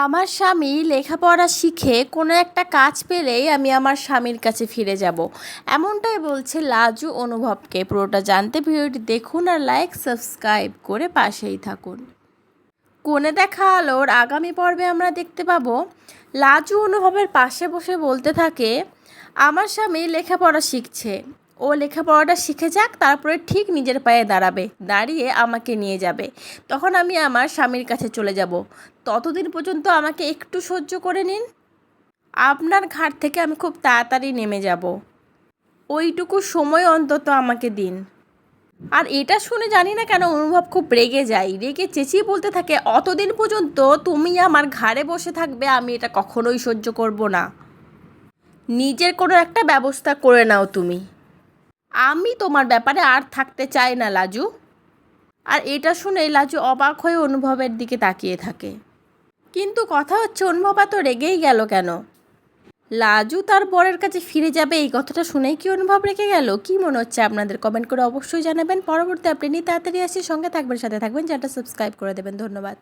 আমার স্বামী লেখাপড়া শিখে কোনো একটা কাজ পেলেই আমি আমার স্বামীর কাছে ফিরে যাব। এমনটাই বলছে লাজু অনুভবকে। পুরোটা জানতে ভিডিওটি দেখুন আর লাইক সাবস্ক্রাইব করে পাশেই থাকুন। কোণে দেখা আলোর আগামী পর্বে আমরা দেখতে পাবো, লাজু অনুভবের পাশে বসে বলতে থাকে, আমার স্বামী লেখাপড়া শিখছে। ও লেখাপড়াটা শিখে যাক, তারপরে ঠিক নিজের পায়ে দাঁড়াবে, দাঁড়িয়ে আমাকে নিয়ে যাবে। তখন আমি আমার স্বামীর কাছে চলে যাব। ততদিন পর্যন্ত আমাকে একটু সহ্য করে নিন। আপনার ঘাট থেকে আমি খুব তাড়াতাড়ি নেমে যাব। ওইটুকু সময় অন্তত আমাকে দিন। আর এটা শুনে জানি না কেন অনুভব খুব রেগে যায়। রেগে চেঁচিয়ে বলতে থাকে, অতদিন পর্যন্ত তুমি আমার ঘাড়ে বসে থাকবে, আমি এটা কখনোই সহ্য করব না। নিজের কোনো একটা ব্যবস্থা করে নাও তুমি। আমি তোমার ব্যাপারে আর থাকতে চাই না, লাজু। আর এটা শুনে লাজু অবাক হয়ে অনুভবের দিকে তাকিয়ে থাকে। কিন্তু কথা হচ্ছে, অনুভব তো রেগেই গেল কেন? লাজু তার বরের কাছে ফিরে যাবে, এই কথাটা শুনেই কি অনুভব রেখে গেল? কি মনে হচ্ছে আপনাদের? কমেন্ট করে অবশ্যই জানাবেন। পরবর্তী আপনি নিয়ে তাড়াতাড়ি আসি। সঙ্গে থাকবেন, সাথে থাকবেন। চ্যানেলটা সাবস্ক্রাইব করে দেবেন। ধন্যবাদ।